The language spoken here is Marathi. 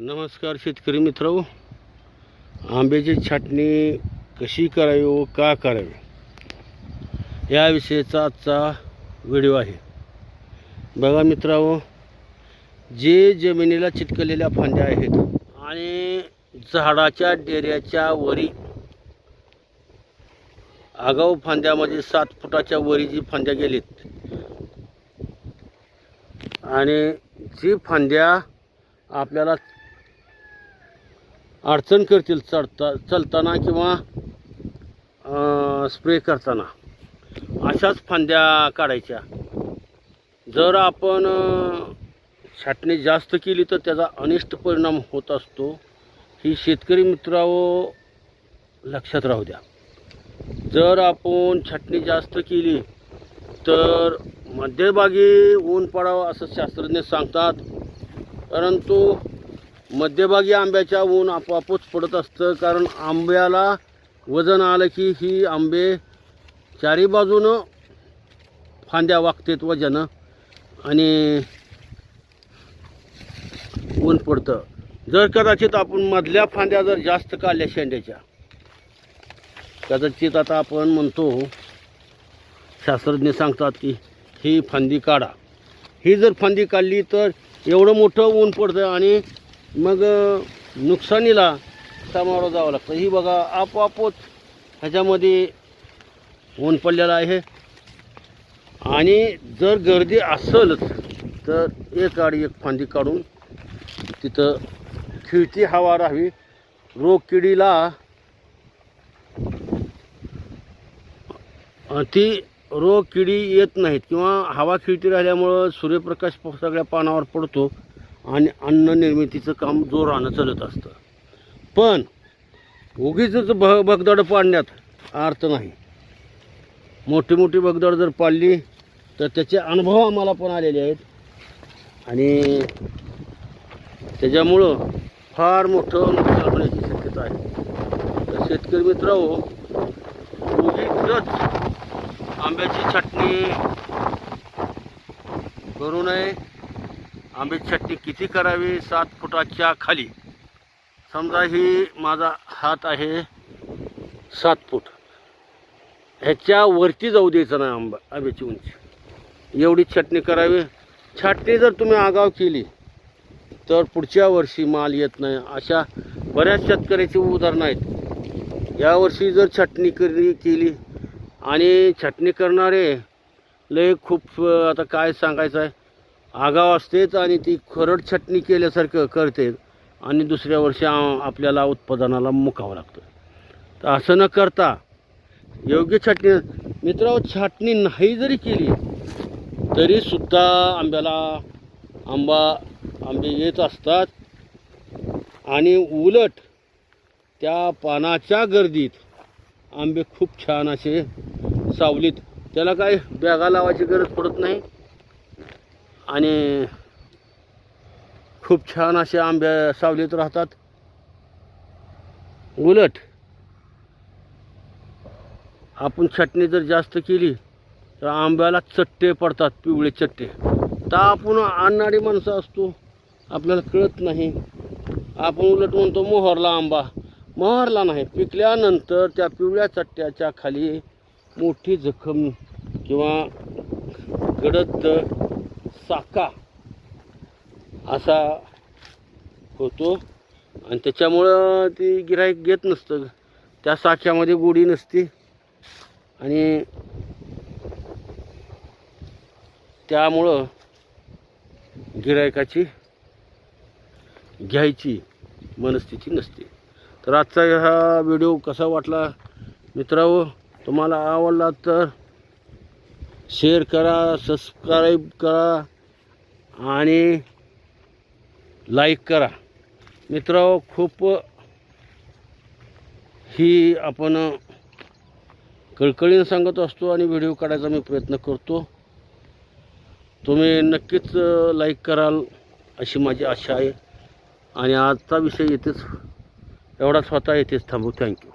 नमस्कार शेतकरी मित्र आंब्याची छाटणी कशी करावी व का करावी? याविषयीचा आजचा व्हिडिओ आहे. बघा मित्रांनो जे जमिनीला चिटकलेल्या फांद्या आहेत आणि झाडाच्या डेऱ्याच्या वरी आगाऊ फांद्यामध्ये सात फुटाच्या वरी जी फांद्या गेलीत आणि जी फांद्या आपल्याला अडचण करतील चढता चलताना किंवा स्प्रे करताना. अशाच फांद्या काढायच्या. जर आपण छाटणी जास्त केली तर त्याचा अनिष्ट परिणाम होत असतो. ही शेतकरी मित्रावो लक्षात राहू द्या. जर आपण छाटणी जास्त केली तर मध्यभागी ऊन पडावं असं शास्त्रज्ञ सांगतात. परंतु मध्यभागी आंब्याच्या ऊन आपोआपच पडत असतं कारण आंब्याला वजन आलं की ही आंबे चारी बाजूनं फांद्या वागतात वजनं आणि ऊन पडतं. जर कदाचित आपण मधल्या फांद्या जर जास्त काढल्या शेंड्याच्या कदाचित आता आपण म्हणतो शास्त्रज्ञ सांगतात की ही फांदी काढा. ही जर फांदी काढली तर एवढं मोठं ऊन पडतं आणि मग नुकसानीला सामोरं जावं लागतं. ही बघा आपोआपच ह्याच्यामध्ये ऊन पडलेलं आहे. आणि जर गर्दी असलच तर एक आड एक फांदी काढून तिथं खिळती हवा राहावी. रोगकिडीला किडीला ती रोग किडी येत नाहीत. किंवा हवा खिळती राहिल्यामुळं सूर्यप्रकाश सगळ्या पानावर पडतो. आणि अन्न निर्मितीचं काम जोरानं चालत असतं. पण उगीच भ भगदड पाडण्यात अर्थ नाही. मोठी मोठी भगदाड जर पाडली तर त्याचे अनुभव आम्हाला पण आलेले आहेत. आणि त्याच्यामुळं फार मोठं नुकसान होण्याची शक्यता आहे. तर शेतकरी मित्र उगीच आंब्याची चटणी करू नये. आंब्याची छटणी किती करावी? सात फुटाच्या खाली. समजा ही माझा हात आहे सात फूट. ह्याच्या वरती जाऊ द्यायचं नाही आंबा आंब्याची उंची. एवढी छटणी करावी. छाटणी जर तुम्ही आगाव केली तर पुढच्या वर्षी माल येत नाही. अशा बऱ्याच शेतकऱ्याची उदाहरणं आहेत. यावर्षी जर छाटणी करी केली आणि छाटणी करणारे लय खूप आता काय सांगायचं आहे? आगाव असतेच आणि ती खरड छाटणी केल्यासारखं करते आणि दुसऱ्या वर्षी आपल्याला उत्पादनाला मुकावं लागतं. तर असं न करता योग्य छाटणी मित्रांनो छाटणी नाही जरी केली तरीसुद्धा आंब्याला आंबा आंबे येत असतात. आणि उलट त्या पानाच्या गर्दीत आंबे खूप छान असे सावलीत त्याला काय बॅगा लावायची गरज पडत नाही. आणि खूप छान असे आंबे सावलीत राहतात. उलट आपण चटणी जर जास्त केली तर आंब्याला चट्टे पडतात पिवळे चट्टे. तर आपण आणणारी माणसं असतो आपल्याला कळत नाही. आपण उलट म्हणतो मोहरला आंबा. मोहरला नाही पिकल्यानंतर त्या पिवळ्या चट्ट्याच्या खाली मोठी जखम किंवा गडद साका. असा होतो. आणि त्याच्यामुळं ती गिराईक घेत नसतं. त्या साख्यामध्ये गोडी नसते. आणि त्यामुळं गिरायकाची घ्यायची मनस्थिती नसते. तर आजचा हा व्हिडिओ कसा वाटला मित्रांनो? तुम्हाला आवडला तर शेअर करा सबस्क्राईब करा. आणि लाईक करा. मित्र खूप ही आपण कळकळीनं सांगत असतो आणि व्हिडिओ काढायचा मी प्रयत्न करतो. तुम्ही नक्कीच लाईक कराल अशी माझी आशा आहे. आणि आजचा विषय येथेच एवढाच होता येथेच थांबू. थँक्यू